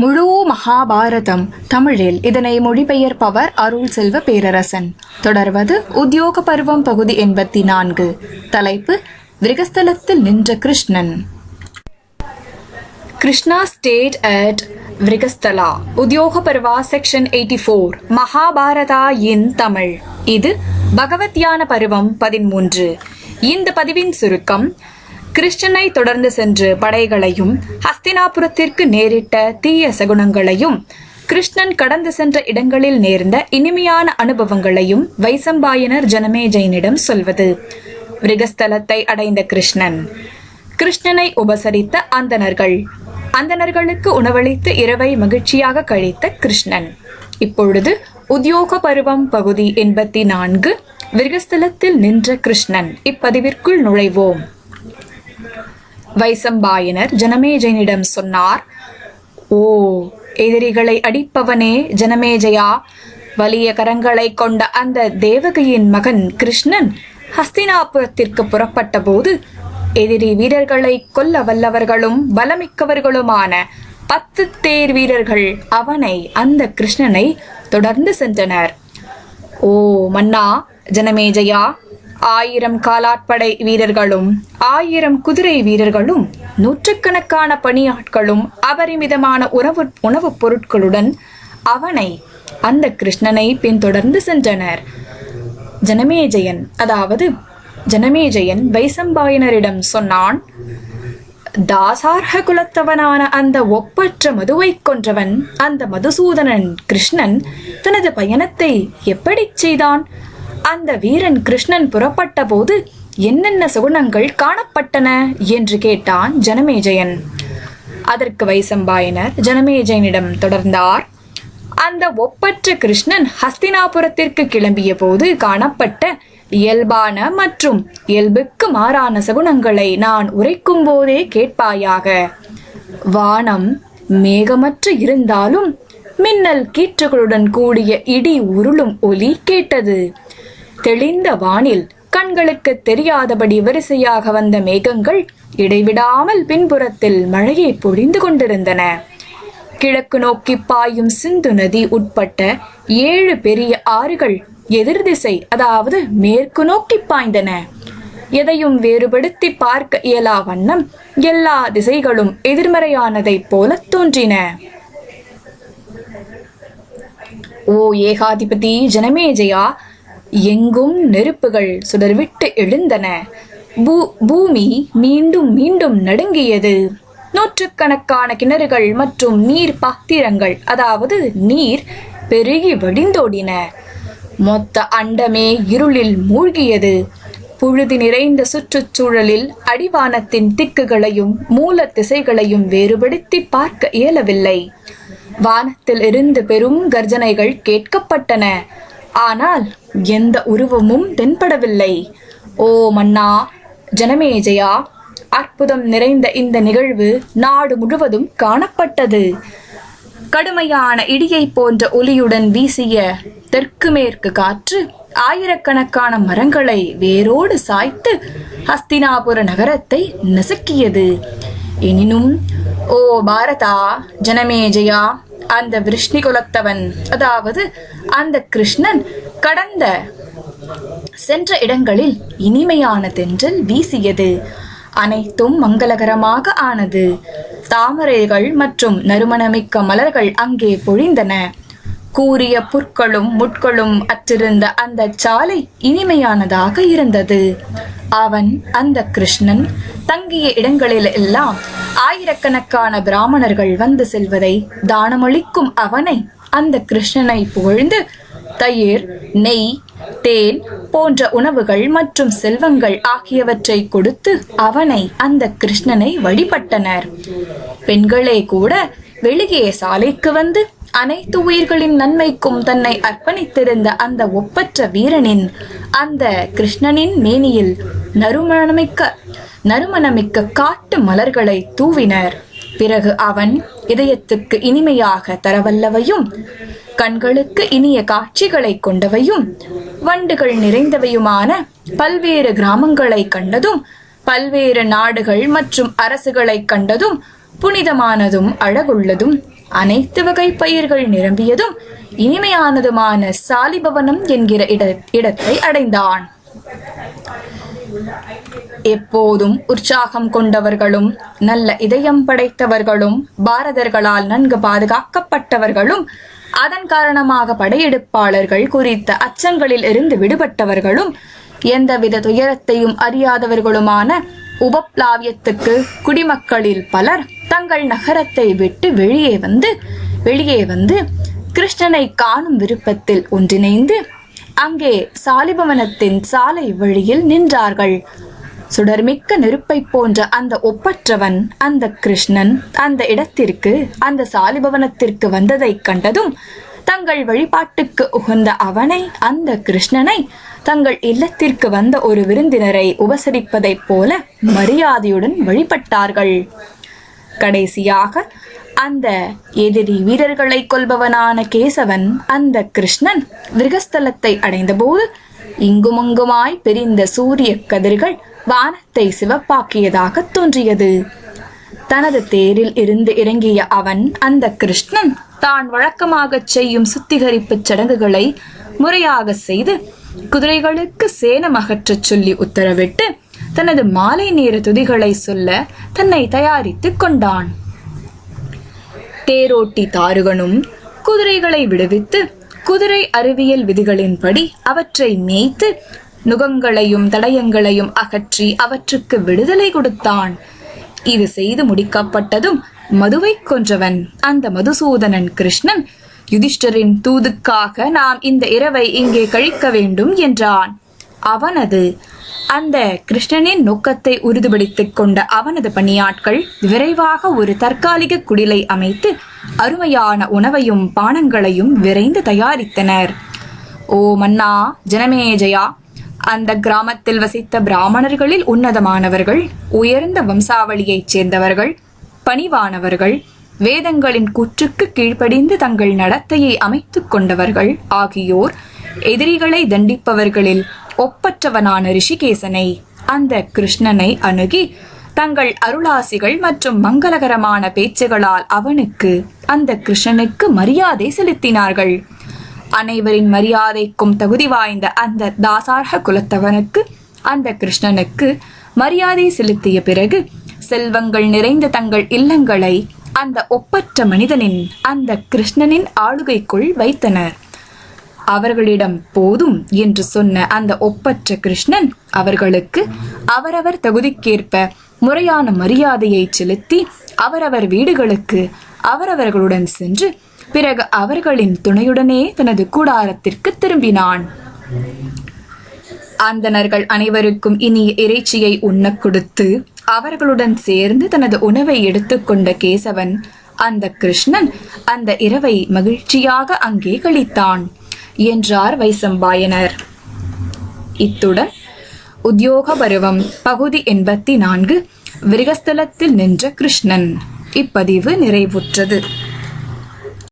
முழு மகாபாரதம் தமிழில். இதனை மொழிபெயர்ப்பவர் அருள் செல்வ பேரரசன். தொடர்வது உத்தியோக பருவம் பகுதி எண்பத்தி நான்கு. தலைப்பு விரகஸ்தலத்தில் நின்ற Krishnan. Krishna stayed at Viragasthala. உத்தியோக பருவா section eighty four. Mahabharata in Tamil. இது பகவத்யான பருவம் பதிமூன்று இந்த பதிவின் சுருக்கம் கிருஷ்ணனை தொடர்ந்து சென்று படைகளையும் ஹஸ்தினாபுரத்திற்கு நேரிட்ட தீய சகுனங்களையும் கிருஷ்ணன் கடந்து சென்ற இடங்களில் நேர்ந்த இனிமையான அனுபவங்களையும் வைசம்பாயனர் ஜனமேஜயனிடம் சொல்வது. மிருகஸ்தலத்தை அடைந்த கிருஷ்ணன் கிருஷ்ணனை உபசரித்த அந்தணர்கள். அந்தணர்களுக்கு உணவளித்து இரவை மகிழ்ச்சியாக கழித்த கிருஷ்ணன் இப்பொழுது உத்தியோக பருவம் பகுதி எண்பத்தி நான்கு. விருகஸ்தலத்தில் நின்ற கிருஷ்ணன் இப்பதிவிற்குள் நுழைவோம். வைசம்பாயனர் ஜனமேஜயனிடம் சொன்னார் ஓ எதிரிகளை அடிப்பவனே ஜனமேஜயா? வலிய கரங்களை கொண்ட அந்த தேவகையின் மகன் கிருஷ்ணன் ஹஸ்தினாபுரத்திற்கு புறப்பட்ட போது எதிரி வீரர்களை கொல்ல வல்லவர்களும் பலமிக்கவர்களுமான பத்து தேர் வீரர்கள் அவனை அந்த கிருஷ்ணனை தொடர்ந்து சென்றனர். ஓ மன்னா ஜனமேஜயா ஆயிரம் காலாட்படை வீரர்களும் ஆயிரம் குதிரை வீரர்களும் நூற்றுக்கணக்கான பணியாட்களும் அபரிமிதமான உணவு உணவுப் பொருட்களுடன் அவனை அந்த கிருஷ்ணனை பின்தொடர்ந்து சென்றனர். ஜனமேஜயன் அதாவது ஜனமேஜயன் வைசம்பாயனரிடம் சொன்னான் தாசார்ஹ குலத்தவனான அந்த ஒப்பற்ற மதுவை கொன்றவன் அந்த மதுசூதனன் கிருஷ்ணன் தனது பயணத்தை எப்படி செய்தான்? அந்த வீரன் கிருஷ்ணன் புறப்பட்ட போது என்னென்ன சுகுணங்கள் காணப்பட்டன என்று கேட்டான் ஜனமேஜயன். அதற்கு வைசம்பாயனர் ஜனமேஜயனிடம் தொடர்ந்தார். அந்த ஒப்பற்ற கிருஷ்ணன் ஹஸ்தினாபுரத்திற்கு கிளம்பிய போது காணப்பட்ட இயல்பான மற்றும் இயல்புக்கு மாறான சகுனங்களை நான் உரைக்கும் போதே கேட்பாயாக. வானம் மேகமற்று இருந்தாலும் மின்னல் கீற்றுகளுடன் கூடிய இடி உருளும் ஒலி கேட்டது. தெளிந்த வானில் கண்களுக்கு தெரியாதபடி வரிசையாக வந்த மேகங்கள் இடைவிடாமல் பின்புறத்தில் மழையை பொழிந்து கொண்டிருந்தன. கிழக்கு நோக்கி பாயும் சிந்து நதி உட்பட்ட ஏழு பெரிய ஆறுகள் எதிர் திசை அதாவது மேற்கு நோக்கி பாய்ந்தன. எதையும் வேறுபடுத்தி பார்க்க இயலா வண்ணம் எல்லா திசைகளும் எதிர்மறையானதைப் போல தோன்றின. ஓ ஏகாதிபதி ஜனமேஜயா எங்கும் நெருப்புகள் சுடர்விட்டு எழுந்தன. பூ பூமி மீண்டும் மீண்டும் நடுங்கியது. நூற்றுக்கணக்கான கிணறுகள் மற்றும் நீர் பாத்திரங்கள் அதாவது நீர் பெருகி வடிந்தோடின. மொத்த அண்டமே இருளில் மூழ்கியது. புழுதி நிறைந்த சுற்றுச்சூழலில் அடிவானத்தின் திக்குகளையும் மூல திசைகளையும் வேறுபடுத்தி பார்க்க இயலவில்லை. வானத்தில் இருந்து பெரும் கர்ஜனைகள் கேட்கப்பட்டன. ஆனால் எந்த உருவமும் தென்படவில்லை. ஓ மன்னா ஜனமேஜயா அற்புதம் நிறைந்த இந்த நிகழ்வு நாடு முழுவதும் காணப்பட்டது. கடுமையான இடியை போன்ற ஒலியுடன் வீசிய தெற்கு மேற்கு காற்று ஆயிரக்கணக்கான மரங்களை வேரோடு சாய்த்து ஹஸ்தினாபுர நகரத்தை நசுக்கியது. எனினும் ஓ பாரதா ஜனமேஜயா அந்த விருஷ்ணி குலத்தவன் அதாவது அந்த கிருஷ்ணன் கடந்த சென்ற இடங்களில் இனிமையான தென்றல் வீசியது. அனைத்தும் மங்களகரமாக ஆனது. தாமரைகள் மற்றும் நறுமணமிக்க மலர்கள் அங்கே பொழிந்தன. கூறிய புற்களும் முட்களும் அற்றிருந்த அந்த சாலை இனிமையானதாக இருந்தது. அவன் அந்த கிருஷ்ணன் தங்கிய இடங்களில் எல்லாம் ஆயிரக்கணக்கான பிராமணர்கள் வந்து செல்வதை தானமளிக்கும் அவனை அந்த கிருஷ்ணனை புகழ்ந்து தயிர் நெய் தேன் போன்ற உணவுகள் மற்றும் செல்வங்கள் ஆகியவற்றை கொடுத்து அவனை அந்த கிருஷ்ணனை வழிபட்டனர். பெண்களே கூட வெளியே சாலைக்கு வந்து அனைத்து உயிர்களின் நன்மைக்கும் தன்னை அர்ப்பணித்திருந்த அந்த ஒப்பற்ற வீரனின் அந்த கிருஷ்ணனின் மேனியில் நறுமணமிக்க நறுமணமிக்க காட்டு மலர்களை தூவினர். பிறகு அவன் இதயத்துக்கு இனிமையாக தரவல்லவையும் கண்களுக்கு இனிய காட்சிகளை கொண்டவையும் வண்டுகள் நிறைந்தவையுமான பல்வேறு கிராமங்களை கண்டதும் பல்வேறு நாடுகள் மற்றும் அரசுகளை கண்டதும் புனிதமானதும் அழகுள்ளதும் அனைத்து வகை பயிர்கள் நிரம்பியதும் இனிமையானதுமான சாலிபவனம் என்கிற இட இடத்தை அடைந்தான். எப்போதும் உற்சாகம் கொண்டவர்களும் நல்ல இதயம் படைத்தவர்களும் பாரதர்களால் நன்கு பாதுகாக்கப்பட்டவர்களும் அதன் காரணமாக படையெடுப்பாளர்கள் குறித்த அச்சங்களில் இருந்து விடுபட்டவர்களும் எந்தவித துயரத்தையும் அறியாதவர்களுமான உபப்ளாவியத்துக்கு குடிமக்களில் பலர் தங்கள் நகரத்தை விட்டு வெளியே வந்து வெளியே வந்து கிருஷ்ணனை காணும் விருப்பத்தில் ஒன்றிணைந்து அங்கே சாலிபவனத்தின் சாலை வழியில் நின்றார்கள். சுடர்மிக்க நெருப்பை போன்ற அந்த ஒப்பற்றவன் அந்த கிருஷ்ணன் அந்த இடத்திற்கு அந்த சாலிபவனத்திற்கு வந்ததைக் கண்டதும் தங்கள் வழிபாட்டுக்கு உகந்த அவனை அந்த கிருஷ்ணனை தங்கள் இல்லத்திற்கு வந்த ஒரு விருந்தினரை உபசரிப்பதைப் போல மரியாதையுடன் வழிபட்டார்கள். கடைசியாக அந்த எதிரி வீரர்களை கொல்பவனான கேசவன் அந்த கிருஷ்ணன் விருகஸ்தலத்தை அடைந்தபோது இங்குமங்குமாய் பிரிந்த சூரிய கதிர்கள் வானத்தை சிவப்பாக்கியதாக தோன்றியது. தனது தேரில் இருந்து இறங்கிய அவன் அந்த கிருஷ்ணன் தான் வழக்கமாகச் செய்யும் சுத்திகரிப்புச் சடங்குகளை முறையாக செய்து குதிரைகளுக்கு சேனம் அகற்றச் சொல்லி உத்தரவிட்டு தனது மாலை நேர துதிகளை சொல்ல தன்னை தயாரித்துக் கொண்டான். தேரோட்டி தாருகனும் குதிரைகளை விடுவித்து குதிரை அறிவியல் விதிகளின்படி அவற்றை மேய்த்து நுகங்களையும் தடயங்களையும் அகற்றி அவற்றுக்கு விடுதலை கொடுத்தான். இது செய்து முடிக்கப்பட்டதும் மதுவை கொன்றவன். அந்த மதுசூதனன் கிருஷ்ணன் யுதிஷ்டரின் தூதுக்காக நாம் இந்த இரவை இங்கே கழிக்க வேண்டும் என்றான். அவனது அந்த கிருஷ்ணனின் நோக்கத்தை உறுதிப்படுத்திக் கொண்ட அவனது பணியாட்கள் விரைவாக ஒரு தற்காலிக குடிலை அமைத்து அருமையான உணவையும் பானங்களையும் விரைந்து தயாரித்தனர். ஓ மன்னா ஜனமேஜயா அந்த கிராமத்தில் வசித்த பிராமணர்களில் உன்னதமானவர்கள் உயர்ந்த வம்சாவளியைச் சேர்ந்தவர்கள் பணிவானவர்கள் வேதங்களின் கூற்றுக்கு கீழ்ப்படிந்து தங்கள் நடத்தையை அமைத்துக் கொண்டவர்கள் ஆகியோர் எதிரிகளை தண்டிப்பவர்களில் ஒப்பற்றவனான ரிஷிகேசனை அந்த கிருஷ்ணனை அணுகி தங்கள் அருளாசிகள் மற்றும் மங்களகரமான பேச்சுகளால் அவனுக்கு அந்த கிருஷ்ணனுக்கு மரியாதை செலுத்தினார்கள். அனைவரின் மரியாதைக்கும் தகுதி வாய்ந்த அந்த தாசார்க குலத்தவனுக்கு அந்த கிருஷ்ணனுக்கு மரியாதை செலுத்திய பிறகு செல்வங்கள் நிறைந்த தங்கள் இல்லங்களை அந்த ஒப்பற்ற மனிதனின் அந்த கிருஷ்ணனின் ஆளுகைக்குள் வைத்தனர். அவர்களிடம் போதும் என்று சொன்ன அந்த ஒப்பற்ற கிருஷ்ணன் அவர்களுக்கு அவரவர் தகுதிக்கேற்ப முறையான மரியாதையை செலுத்தி அவரவர் வீடுகளுக்கு அவரவர்களுடன் சென்று பிறகு அவர்களின் துணையுடனே தனது கூடாரத்திற்கு திரும்பினான். அந்தனர்கள் அனைவருக்கும் இனிய இறைச்சியை உண்ணக் கொடுத்து அவர்களுடன் சேர்ந்து தனது உணவை எடுத்துக்கொண்ட கேசவன் அந்த கிருஷ்ணன் அந்த இரவை மகிழ்ச்சியாக அங்கே கழித்தான். என்றார் வைசம்பாயனர். இத்துடன் உத்தியோக பருவம் பகுதி எண்பத்தி நான்கு விருகஸ்தலத்தில் நின்ற கிருஷ்ணன் இப்பதிவு நிறைவுற்றது.